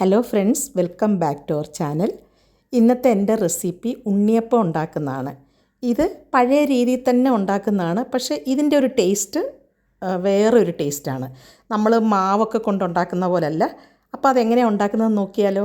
Hello friends welcome back to our channel ഇന്നത്തെ എന്റെ recipe ഉണ്ണിയപ്പം ഉണ്ടാക്കുന്നതാണ്. ഇത് പഴയ രീതിയിൽ തന്നെ ഉണ്ടാക്കുന്നതാണ് പക്ഷേ ഇതിന്റെ ഒരു ടേസ്റ്റ് വേറൊരു ടേസ്റ്റാണ് നമ്മൾ മാവൊക്കെ കൊണ്ടുണ്ടാക്കുന്ന പോലല്ല. അപ്പോൾ അതെങ്ങനെയാണ് ഉണ്ടാക്കുന്നതെന്ന് നോക്കിയാലോ?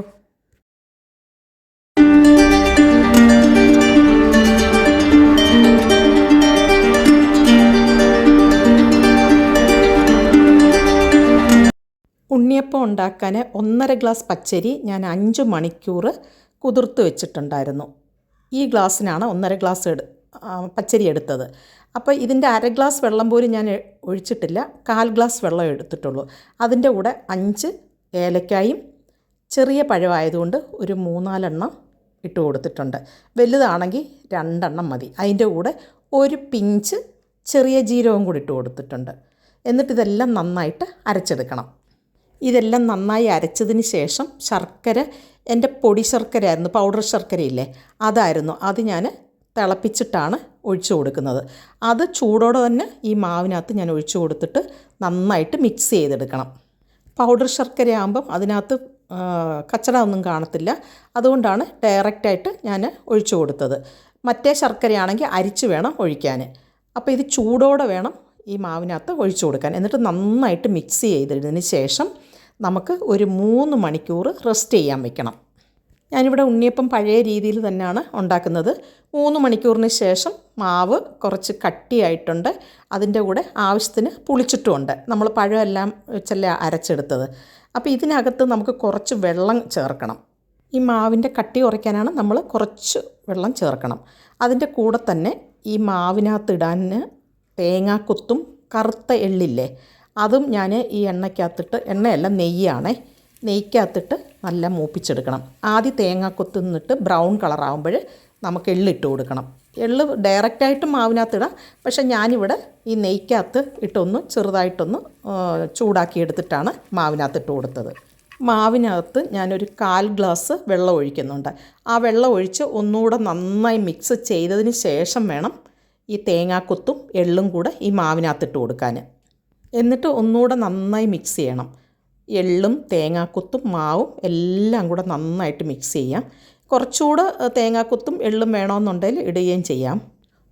ഉണ്ണിയപ്പം ഉണ്ടാക്കാൻ ഒന്നര ഗ്ലാസ് പച്ചരി ഞാൻ അഞ്ച് മണിക്കൂർ കുതിർത്ത് വെച്ചിട്ടുണ്ടായിരുന്നു. ഈ ഗ്ലാസ്സിനാണ് ഒന്നര ഗ്ലാസ് എടു പച്ചരി എടുത്തത്. അപ്പോൾ ഇതിന്റെ അര ഗ്ലാസ് വെള്ളം പോലും ഞാൻ ഒഴിച്ചിട്ടില്ല. കാൽ ഗ്ലാസ് വെള്ളം എടുത്തിട്ടുള്ളൂ. അതിന്റെ കൂടെ അഞ്ച് ഏലക്കായും ചെറിയ പഴമായതുകൊണ്ട് ഒരു മൂന്നാലെണ്ണം ഇട്ട് കൊടുത്തിട്ടുണ്ട്. വലുതാണെങ്കിൽ രണ്ടെണ്ണം മതി. അതിന്റെ കൂടെ ഒരു പിഞ്ച് ചെറിയ ജീരകവും കൂടി ഇട്ട് കൊടുത്തിട്ടുണ്ട്. എന്നിട്ട് ഇതെല്ലാം നന്നായിട്ട് അരച്ചെടുക്കണം. ഇതെല്ലാം നന്നായി അരച്ചതിന് ശേഷം ശർക്കര എന്റെ പൊടി ശർക്കര ആയിരുന്നു പൗഡർ ശർക്കരയില്ലേ അതായിരുന്നു. അത് ഞാൻ തിളപ്പിച്ചിട്ടാണ് ഒഴിച്ചു കൊടുക്കുന്നത്. അത് ചൂടോടെ തന്നെ ഈ മാവിനകത്ത് ഞാൻ ഒഴിച്ചു കൊടുത്തിട്ട് നന്നായിട്ട് മിക്സ് ചെയ്തെടുക്കണം. പൗഡർ ശർക്കര ആകുമ്പം അതിനകത്ത് കച്ചട ഒന്നും കാണത്തില്ല. അതുകൊണ്ടാണ് ഡയറക്റ്റായിട്ട് ഞാൻ ഒഴിച്ചു കൊടുത്തത്. മറ്റേ ശർക്കരയാണെങ്കിൽ അരിച്ച് വേണം ഒഴിക്കാൻ. അപ്പോൾ ഇത് ചൂടോടെ വേണം ഈ മാവിനകത്ത് ഒഴിച്ചു കൊടുക്കാൻ. എന്നിട്ട് നന്നായിട്ട് മിക്സ് ചെയ്തതിന് ശേഷം നമുക്ക് ഒരു മൂന്ന് മണിക്കൂർ റെസ്റ്റ് ചെയ്യാൻ വെക്കണം. ഞാനിവിടെ ഉണ്ണിയപ്പം പഴയ രീതിയിൽ തന്നെയാണ് ഉണ്ടാക്കുന്നത്. മൂന്ന് മണിക്കൂറിന് ശേഷം മാവ് കുറച്ച് കട്ടിയായിട്ടുണ്ട്. അതിന്റെ കൂടെ ആവശ്യത്തിന് പുളിച്ചിട്ടുമുണ്ട്. നമ്മൾ പഴമെല്ലാം വെച്ചല്ല അരച്ചെടുത്തത്. അപ്പോൾ ഇതിനകത്ത് നമുക്ക് കുറച്ച് വെള്ളം ചേർക്കണം. ഈ മാവിന്റെ കട്ടി കുറയ്ക്കാനാണ് നമ്മൾ കുറച്ച് വെള്ളം ചേർക്കണം. അതിന്റെ കൂടെ തന്നെ ഈ മാവിനകത്ത് ഇടാൻ തേങ്ങാക്കൊത്തും കറുത്ത എള്ളില്ലേ അതും ഞാൻ ഈ എണ്ണയ്ക്കകത്തിട്ട് എണ്ണയല്ല നെയ്യാണേ. നെയ്ക്കകത്തിട്ട് നല്ല മൂപ്പിച്ചെടുക്കണം. ആദ്യം തേങ്ങ നിന്നിട്ട് ബ്രൗൺ കളറാകുമ്പോൾ നമുക്ക് എള്ളിട്ട് കൊടുക്കണം. എള്ള് ഡയറക്റ്റായിട്ട് മാവിനകത്ത് ഇടാം. പക്ഷേ ഞാനിവിടെ ഈ നെയ്ക്കകത്ത് ഇട്ടൊന്ന് ചെറുതായിട്ടൊന്ന് ചൂടാക്കി എടുത്തിട്ടാണ് മാവിനകത്ത് ഇട്ട് കൊടുത്തത്. മാവിനകത്ത് ഞാനൊരു കാൽ ഗ്ലാസ് വെള്ളം ഒഴിക്കുന്നുണ്ട്. ആ വെള്ളം ഒഴിച്ച് ഒന്നുകൂടെ നന്നായി മിക്സ് ചെയ്തതിന് ശേഷം വേണം ഈ തേങ്ങാക്കൊത്തും എള്ളും കൂടെ ഈ മാവിനകത്തിട്ട് കൊടുക്കാൻ എന്നിട്ട് ഒന്നുകൂടെ നന്നായി മിക്സ് ചെയ്യണം. എള്ളും തേങ്ങാക്കൊത്തും മാവും എല്ലാം കൂടെ നന്നായിട്ട് മിക്സ് ചെയ്യാം. കുറച്ചുകൂടെ തേങ്ങാക്കുത്തും എള്ളും വേണമെന്നുണ്ടെങ്കിൽ ഇടുകയും ചെയ്യാം.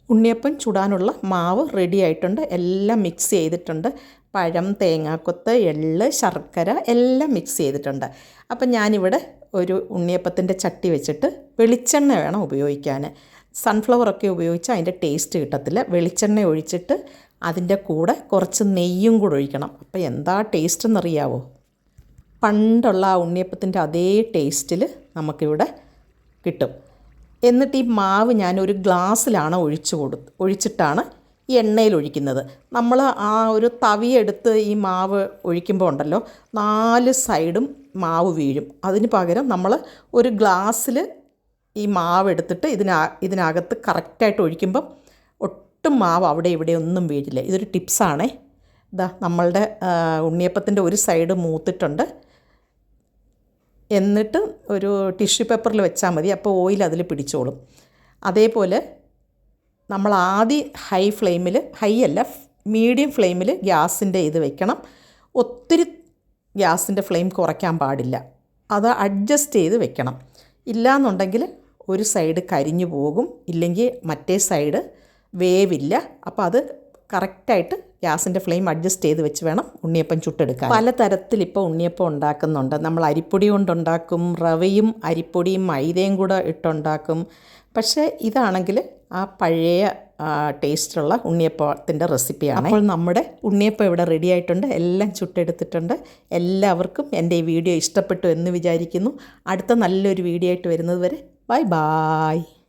ഉണ്ണിയപ്പം ചുടാനുള്ള മാവ് റെഡി ആയിട്ടുണ്ട്. എല്ലാം മിക്സ് ചെയ്തിട്ടുണ്ട്. പഴം തേങ്ങാക്കൊത്ത് എള്ള് ശർക്കര എല്ലാം മിക്സ് ചെയ്തിട്ടുണ്ട്. അപ്പം ഞാനിവിടെ ഒരു ഉണ്ണിയപ്പത്തിന്റെ ചട്ടി വെച്ചിട്ട് വെളിച്ചെണ്ണ വേണം ഉപയോഗിക്കാൻ. സൺഫ്ലവറൊക്കെ ഉപയോഗിച്ച് അതിന്റെ ടേസ്റ്റ് കിട്ടത്തില്ല. വെളിച്ചെണ്ണ ഒഴിച്ചിട്ട് അതിന്റെ കൂടെ കുറച്ച് നെയ്യും കൂടെ ഒഴിക്കണം. അപ്പോൾ എന്താ ടേസ്റ്റ് എന്നറിയാവോ? പണ്ടുള്ള ആ ഉണ്ണിയപ്പത്തിന്റെ അതേ ടേസ്റ്റിൽ നമുക്കിവിടെ കിട്ടും. എന്നിട്ട് ഈ മാവ് ഞാൻ ഒരു ഗ്ലാസ്സിലാണ് ഒഴിച്ചു കൊടു ഒഴിച്ചിട്ടാണ് ഈ എണ്ണയിൽ ഒഴിക്കുന്നത്. നമ്മൾ ആ ഒരു തവിയെടുത്ത് ഈ മാവ് ഒഴിക്കുമ്പോൾ ഉണ്ടല്ലോ നാല് സൈഡും മാവ് വീഴും. അതിന് പകരം നമ്മൾ ഒരു ഗ്ലാസ്സിൽ ഈ മാവ് എടുത്തിട്ട് ഇതിനാ ഇതിനകത്ത് കറക്റ്റായിട്ട് ഒഴിക്കുമ്പം ഒട്ടും മാവ് അവിടെ ഇവിടെ ഒന്നും വീഴില്ല. ഇതൊരു ടിപ്സാണേ. ഇതാ നമ്മളുടെ ഉണ്ണിയപ്പത്തിന്റെ ഒരു സൈഡ് മൂത്തിട്ടുണ്ട്. എന്നിട്ട് ഒരു ടിഷ്യൂ പേപ്പറിൽ വെച്ചാൽ മതി. അപ്പോൾ ഓയിൽ അതിൽ പിടിച്ചോളും. അതേപോലെ നമ്മൾ ആദ്യം ഹൈ ഫ്ലെയിമിൽ ഹൈ അല്ല മീഡിയം ഫ്ലെയിമിൽ ഗ്യാസിന്റെ ഇത് വെക്കണം. ഒത്തിരി ഗ്യാസിന്റെ ഫ്ലെയിം കുറയ്ക്കാൻ പാടില്ല. അത് അഡ്ജസ്റ്റ് ചെയ്ത് വെക്കണം. ഇല്ലയെന്നുണ്ടെങ്കിൽ ഒരു സൈഡ് കരിഞ്ഞു പോകും. ഇല്ലെങ്കിൽ മറ്റേ സൈഡ് വേവില്ല. അപ്പോൾ അത് കറക്റ്റായിട്ട് ഗ്യാസിന്റെ ഫ്ലെയിം അഡ്ജസ്റ്റ് ചെയ്ത് വെച്ച് വേണം ഉണ്ണിയപ്പം ചുട്ടെടുക്കാൻ. പലതരത്തിൽ ഇപ്പോൾ ഉണ്ണിയപ്പം ഉണ്ടാക്കുന്നുണ്ട്. നമ്മൾ അരിപ്പൊടി കൊണ്ടുണ്ടാക്കും റവയും അരിപ്പൊടിയും മൈദയും കൂടെ ഇട്ടുണ്ടാക്കും. പക്ഷേ ഇതാണെങ്കിൽ ആ പഴയ ടേസ്റ്റുള്ള ഉണ്ണിയപ്പത്തിന്റെ റെസിപ്പിയാണ്. അപ്പോൾ നമ്മുടെ ഉണ്ണിയപ്പം ഇവിടെ റെഡി ആയിട്ടുണ്ട്. എല്ലാം ചുട്ടെടുത്തിട്ടുണ്ട്. എല്ലാവർക്കും എന്റെ ഈ വീഡിയോ ഇഷ്ടപ്പെട്ടു എന്ന് വിചാരിക്കുന്നു. അടുത്ത നല്ലൊരു വീഡിയോ ആയിട്ട് വരുന്നത് വരെ ബൈ ബായ്